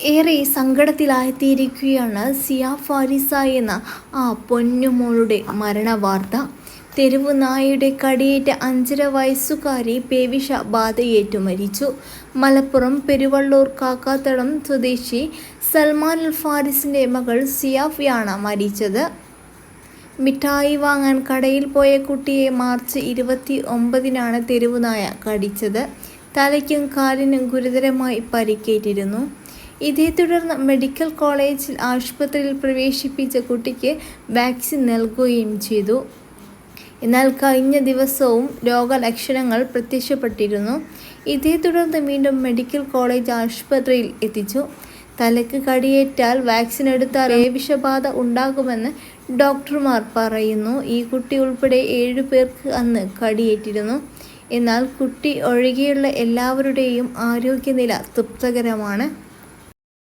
ഏറെ സങ്കടത്തിലായിത്തീരിക്കുകയാണ് സിയാ ഫാരിസ എന്ന ആ പൊന്നുമോളുടെ മരണവാർത്ത. തെരുവ് നായയുടെ കടിയേറ്റ അഞ്ചര വയസ്സുകാരി പേവിഷ ബാധയേറ്റു മരിച്ചു. മലപ്പുറം പെരുവള്ളൂർ കാക്കാത്തളം സ്വദേശി സൽമാൻ അൽ ഫാരിസിന്റെ മകൾ സിയാഫിയാണ് മരിച്ചത്. മിഠായി വാങ്ങാൻ കടയിൽ പോയ കുട്ടിയെ മാർച്ച് ഇരുപത്തി ഒമ്പതിനാണ് തെരുവുനായ കടിച്ചത്. തലയ്ക്കും കാലിനും ഗുരുതരമായി പരിക്കേറ്റിരുന്നു. ഇതേ തുടർന്ന് മെഡിക്കൽ കോളേജിൽ ആശുപത്രിയിൽ പ്രവേശിപ്പിച്ച കുട്ടിക്ക് വാക്സിൻ നൽകുകയും ചെയ്തു. എന്നാൽ കഴിഞ്ഞ ദിവസവും രോഗലക്ഷണങ്ങൾ പ്രത്യക്ഷപ്പെട്ടിരുന്നു. ഇതേ തുടർന്ന് വീണ്ടും മെഡിക്കൽ കോളേജ് ആശുപത്രിയിൽ എത്തിച്ചു. തലയ്ക്ക് കടിയേറ്റാൽ വാക്സിൻ എടുത്താൽ വിഷബാധ ഉണ്ടാകുമെന്ന് ഡോക്ടർമാർ പറയുന്നു. ഈ കുട്ടി ഉൾപ്പെടെ ഏഴു പേർക്ക് അന്ന് കടിയേറ്റിരുന്നു. എന്നാൽ കുട്ടി ഒഴികെയുള്ള എല്ലാവരുടെയും ആരോഗ്യനില തൃപ്തകരമാണ്.